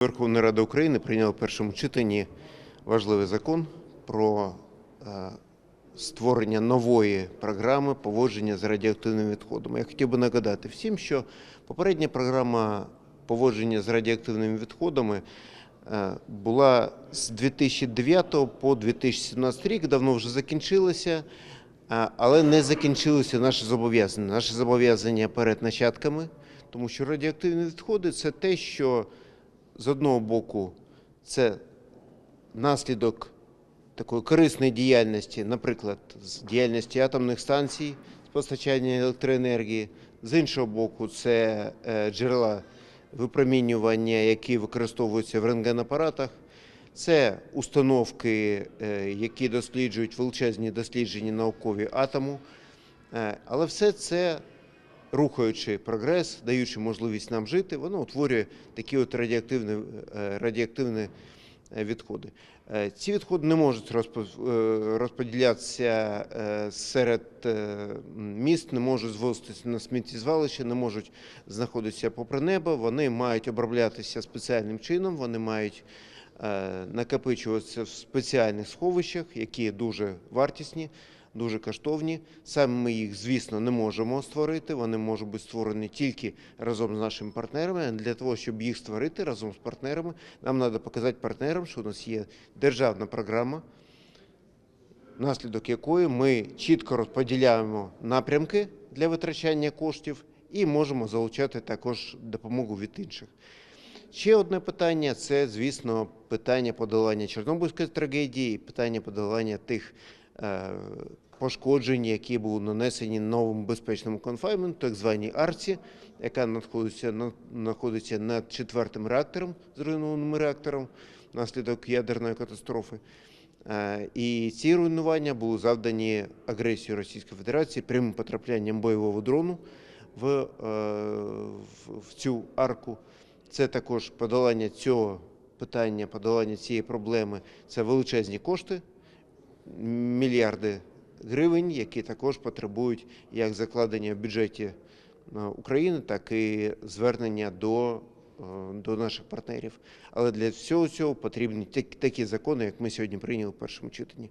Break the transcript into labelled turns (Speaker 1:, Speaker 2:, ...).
Speaker 1: Верховна Рада України прийняла в першому читанні важливий закон про е, створення нової програми поводження з радіоактивними відходами. Я хотів би нагадати всім, що попередня програма поводження з радіоактивними відходами е, була з 2009 по 2017 рік, давно вже закінчилася. Але не закінчилися наші зобов'язання. Наші зобов'язання перед нащадками, тому що радіоактивні відходи це те, що з одного боку це наслідок такої корисної діяльності, наприклад, з діяльності атомних станцій з постачання електроенергії. З іншого боку, це е, джерела випромінювання, які використовуються в рентгенапаратах. Це установки, е, які досліджують величезні дослідження наукові атому. Е, Але все це рухаючи прогрес, даючи можливість нам жити, воно утворює такі от радіоактивні, е, радіоактивні е, відходи. Е, Ці відходи не можуть розподілятися серед міст, не можуть звозитися на сміттєзвалище, не можуть знаходитися попри небо. Вони мають оброблятися спеціальним чином, вони мають накопичуватися в спеціальних сховищах, які дуже вартісні дуже коштовні. Саме ми їх, звісно, не можемо створити. Вони можуть бути створені тільки разом з нашими партнерами. Для того, щоб їх створити разом з партнерами, нам треба показати партнерам, що у нас є державна програма, наслідок якої ми чітко розподіляємо напрямки для витрачання коштів і можемо залучати також допомогу від інших. Ще одне питання це, звісно, питання подолання Чорнобильської трагедії, питання подолання тих е, пошкоджень, які були нанесені новому безпечному конфайменту, так званій арці, яка знаходиться, над четвертим реактором, зруйнованим реактором внаслідок ядерної катастрофи. Е, І ці руйнування були завдані агресією Російської Федерації прямим потраплянням бойового дрону е, в- в цю арку. Це також подолання цього питання, подолання цієї проблеми. Це величезні кошти, мільярди гривень, які також потребують як закладення в бюджеті е, України, так і звернення до, е, до наших партнерів. Але для всього цього потрібні так- такі закони, як ми сьогодні прийняли в першому читанні.